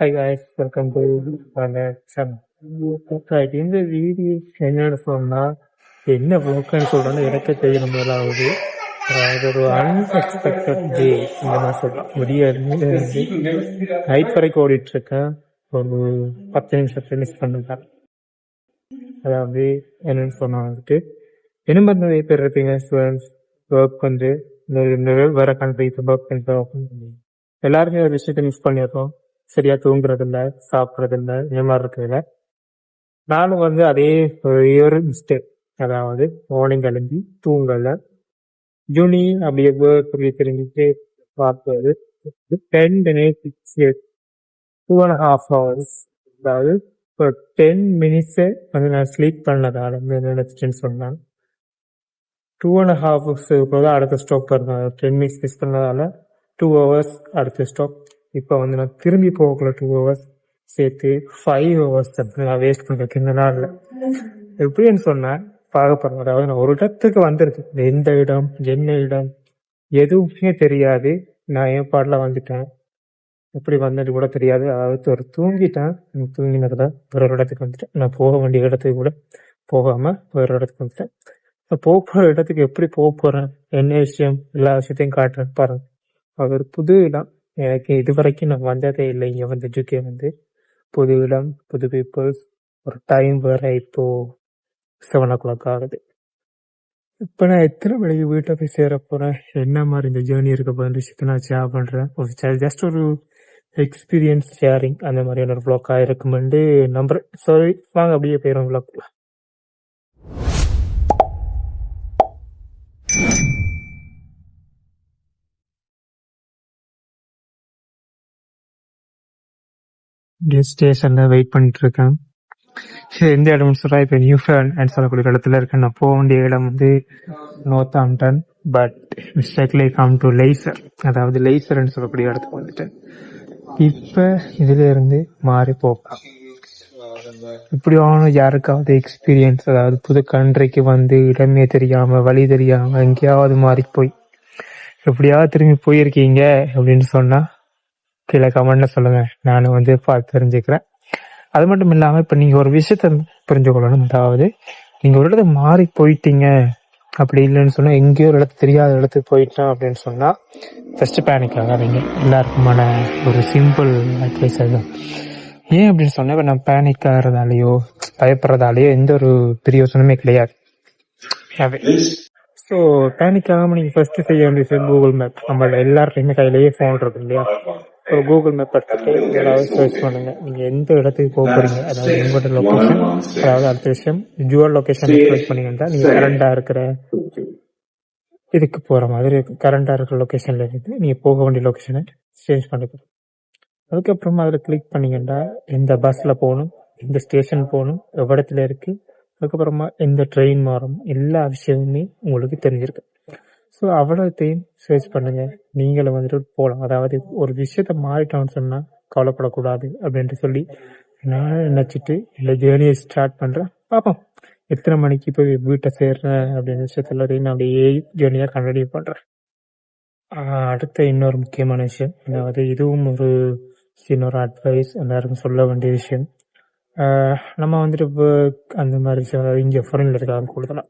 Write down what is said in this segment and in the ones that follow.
Hi guys welcome to channel right இந்த video என்னன்னு சொன்னா என்ன ப்ளோக்கன்னு சொல்றேன்னு எனக்கு தெரியும் முதலாவது அதாவது ஒரு அன்எக்ஸ்பெக்டட் டே இந்த மாதிரி சொல்லலாம் முடியாது நைட் வரைக்கும் ஓடிட்டு இருக்கேன் ஒரு பத்து நிமிஷத்துல மிஸ் பண்ணுறேன் அதாவது என்னன்னு சொன்னா வந்துட்டு என்ன மாதிரி நிறைய பேர் இருப்பீங்க ஸ்டூடெண்ட்ஸ் ஒர்க் வந்து இந்த- இந்த வேற கண்ட்ரிஸ் ஒர்க் பண்ணுறோம் எல்லாருமே ஒரு விஷயத்தை மிஸ் பண்ணிடுறோம். சரியா தூங்குறது இல்லை சாப்பிட்றது இல்லை இந்த மாதிரி இருக்கிறதுல. நானும் வந்து அதே ஒரு மிஸ்டேக் அதாவது மார்னிங் எழுந்தி தூங்கல. ஜூனி அப்படியே ஒர்க் அப்படியே தெரிஞ்சுட்டு பார்ப்பது ten minutes two and half hours அதாவது ஒரு டென் மினிட்ஸே வந்து நான் ஸ்லீப் பண்ணதால நினச்சிட்டேன்னு சொன்னாங்க. நினைச்சிட்டேன்னு டூ அண்ட் ஹாஃப் ஹவர்ஸ் போது அடுத்த ஸ்டாப் இருந்தாங்க டென் மினிட்ஸ் மிஸ் பண்ணதால டூ ஹவர்ஸ் அடுத்த ஸ்டாப் இப்போ வந்து நான் திரும்பி போகக்குள்ள டூ ஹவர்ஸ் சேர்த்து ஃபைவ் ஹவர்ஸ் நான் வேஸ்ட் பண்ணிருக்கேன் இந்த நாளில். எப்படின்னு சொன்னேன் பார்க்க போறேன் அதாவது நான் ஒரு இடத்துக்கு வந்திருக்கேன் எந்த இடம் என்ன இடம் எதுவுமே தெரியாது. நான் என் பாட்டில் வந்துட்டேன். எப்படி வந்தது கூட தெரியாது. அதாவது ஒரு தூங்கிட்டேன். தூங்கினதுல வேற ஒரு இடத்துக்கு வந்துட்டேன். நான் போக வேண்டிய இடத்துக்கு கூட போகாம வேற ஒரு இடத்துக்கு வந்துட்டேன். நான் போக இடத்துக்கு எப்படி போக போறேன்? என்ன விஷயம்? எல்லா விஷயத்தையும் காட்டுறேன். பாருங்க. அது ஒரு புது இடம். எனக்கு இது வரைக்கும் நான் வந்ததே இல்லை. இங்கே வந்து ஜூகே வந்து புது இடம் புது பீப்புள்ஸ் ஒரு டைம் வேற இப்போ செவன் ஓ கிளாக் ஆகுது. இப்போ நான் எத்தனை மணிக்கு வீட்டை போய் சேர போறேன்? என்ன மாதிரி இந்த ஜேர்னி இருக்க போகிற விஷயத்த நான் ஷேர் பண்றேன். ஒரு ஜஸ்ட் ஒரு எக்ஸ்பீரியன்ஸ் ஷேரிங் அந்த மாதிரியான ஒரு vlog-ஆ இருக்குமெண்டு நம்புறேன். சாரி வாங்க அப்படியே போயிடும் vlog இங்கே ஸ்டேஷன்ல வெயிட் பண்ணிட்டு இருக்கேன் எந்த இடம்னு சொல்றா இப்ப நியூ அண்ட் சொல்லக்கூடிய இடத்துல இருக்கேன். நான் போக வேண்டிய இடம் வந்து Northampton but mistakenly come to Leicester அதாவது லேசர்னு சொல்லக்கூடிய இடத்துக்கு வந்துட்டேன் இப்ப இதுல இருந்து மாறி போகலாம். இப்படியான யாருக்காவது எக்ஸ்பீரியன்ஸ் அதாவது புது கண்ட்ரிக்கு வந்து இடமே தெரியாம வழி தெரியாம எங்கேயாவது மாறி போய் எப்படியாவது திரும்பி போயிருக்கீங்க அப்படின்னு சொன்னா கீழே கமெண்ட்ல சொல்லுங்க. நானும் வந்து பார்த்து தெரிஞ்சுக்கிறேன். அது மட்டும் இல்லாம இப்ப நீங்க ஒரு விஷயத்த புரிஞ்சு கொள்ளணும். அதாவது நீங்க ஒரு இடத்துக்கு மாறி போயிட்டீங்க அப்படி இல்லைன்னு சொன்னா எங்கேயோ ஒரு இடத்து தெரியாத இடத்துக்கு போயிட்டோம் அப்படின்னு சொன்னா ஃபர்ஸ்ட் பேனிக் ஆகாதீங்க. எல்லாருக்குமான ஒரு சிம்பிள் அட்வைஸ் அதுதான். ஏன் அப்படின்னு சொன்னா இப்ப நான் பேனிக் ஆகிறதாலேயோ பயப்படுறதாலேயோ எந்த ஒரு பிரயோசனமே கிடையாது. ஸோ பேனிக் ஆகாம நீங்க ஃபர்ஸ்ட் செய்ய வேண்டியது கூகுள் மேப் நம்ம எல்லாருக்குமே கையிலேயே ஃபோன் இருக்கு இல்லையா? ஒரு கூகுள் மேப் எடுத்துட்டு ஏதாவது சர்ச் பண்ணுங்க. நீங்க எந்த இடத்துக்கு போக போறீங்க? அதாவது உங்களோட லொகேஷன் அதாவது அடுத்த விஷயம் ஜுவல் லொகேஷன் சர்ச் பண்ணீங்கன்னா நீங்க கரண்டா இருக்கிற இதுக்கு போற மாதிரி கரண்டா இருக்கிற லொகேஷன்ல இருந்து நீங்க போக வேண்டிய லொகேஷனை சேஞ்ச் பண்ணிக்கணும். அதுக்கப்புறமா அதில் கிளிக் பண்ணீங்கன்னா எந்த பஸ்ல போகணும் எந்த ஸ்டேஷன் போகணும் எவ்விடத்துல இருக்கு அதுக்கப்புறமா எந்த ட்ரெயின் மாறும் எல்லா விஷயமுமே உங்களுக்கு தெரிஞ்சிருக்கு ஸோ அவ்வளோத்தையும் சர்ச் பண்ணுங்க. நீங்களும் வந்துட்டு போகலாம் அதாவது ஒரு விஷயத்த மாறிட்டோம்னு சொன்னால் கவலைப்படக்கூடாது அப்படின்ட்டு சொல்லி நான் நினச்சிட்டு இந்த ஜேர்னியை ஸ்டார்ட் பண்ணுறேன் பார்ப்போம் எத்தனை மணிக்கு போய் வீட்டை சேர்றேன் அப்படின்னு விஷயத்துல நான் அப்படியே ஜேர்னியா கண்டினியூ பண்ணுறேன் அடுத்த இன்னொரு முக்கியமான விஷயம். அதாவது இதுவும் ஒரு சின்ன அட்வைஸ் எல்லாருக்கும் சொல்ல வேண்டிய விஷயம். நம்ம வந்துட்டு இப்போ அந்த மாதிரி விஷயம் இங்கே ஃபாரின்ல இருக்காங்க கூடுதலாக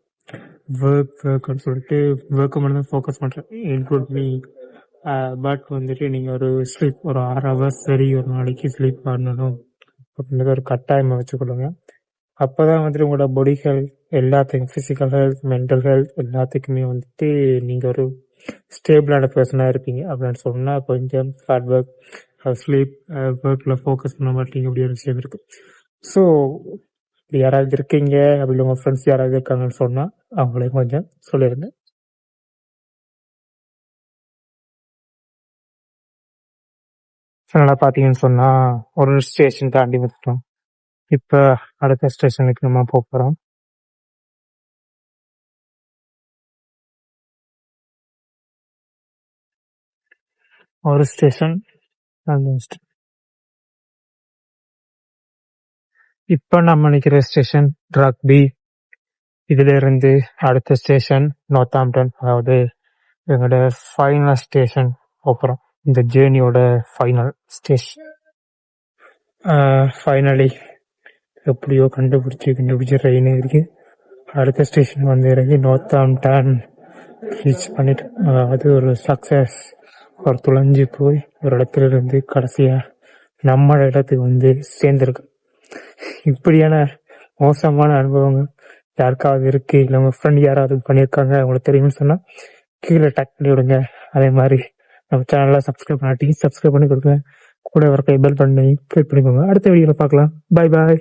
ஒர்க் ஒர்க்னு சொல்லிட்டு ஒர்க்கு மட்டும் தான் ஃபோக்கஸ் பண்ணுறேன் இன்க்ளூட் மீ பட் வந்துட்டு நீங்கள் ஒரு ஸ்லீப் ஒரு ஆறு ஹவர்ஸ் சரி ஒரு நாளைக்கு ஸ்லீப் பண்ணணும். அப்படின்றத ஒரு கட்டாயமாக வச்சுக்கொள்ளுங்க. அப்போ தான் வந்துட்டு உங்களோட பாடி ஹெல்த் எல்லாத்துக்கும் ஃபிசிக்கல் ஹெல்த் மென்டல் ஹெல்த் எல்லாத்துக்குமே வந்துட்டு நீங்கள் ஒரு ஸ்டேபிளான பர்சனாக இருப்பீங்க. அப்படின்னு சொன்னால் கொஞ்சம் ஹார்ட் ஒர்க் ஸ்லீப் ஒர்க்கில் ஃபோக்கஸ் பண்ண மாட்டீங்க. அப்படி ஒரு விஷயம் இருக்குது ஸோ இப்படி யாராவது இருக்கீங்க அப்படி உங்கள் ஃப்ரெண்ட்ஸ் யாராவது இருக்காங்கன்னு சொன்னால் அவங்களையும் கொஞ்சம் சொல்லிடுங்க அதனால பார்த்தீங்கன்னு சொன்னால் ஒரு ஸ்டேஷன் தாண்டி வந்துட்டோம். இப்போ அடுத்த ஸ்டேஷனுக்கு நம்ம போக போகிறோம் ஒரு ஸ்டேஷன் இப்போ நம்ம நிற்கிற ஸ்டேஷன் ரக்பி இதுல இருந்து அடுத்த ஸ்டேஷன் நார்த்தாம்டன் அதாவது எங்களோட ஃபைனல் ஸ்டேஷன் போகிறோம் இந்த ஜேர்னியோட ஃபைனல் ஸ்டேஷன் ஃபைனலி எப்படியோ கண்டுபிடிச்சி கண்டுபிடிச்சி ட்ரெயின் இருக்கு அடுத்த ஸ்டேஷன் வந்து இறங்கி நோத்தாம்டன் ரீச் பண்ணிட்டு அது ஒரு சக்சஸ் ஒரு துளைஞ்சு போய் ஒரு இடத்துல இருந்து கடைசியாக நம்ம இடத்துக்கு வந்து சேர்ந்துருக்கு. இப்படியான மோசமான அனுபவங்கள் யாருக்காவது இருக்கு இல்லை உங்க ஃப்ரெண்ட் யாராவது பண்ணியிருக்காங்க உங்களுக்கு தெரியும்னு சொன்னா கீழே டக் பண்ணி விடுங்க. அதே மாதிரி நம்ம சேனலை சப்ஸ்கிரைப் பண்ணாட்டி சப்ஸ்கிரைப் பண்ணி கொடுங்க. கூட வர பெல் பண்ணி கிளிக் பண்ணிக்கோங்க. அடுத்த வீடியோல பார்க்கலாம். Bye bye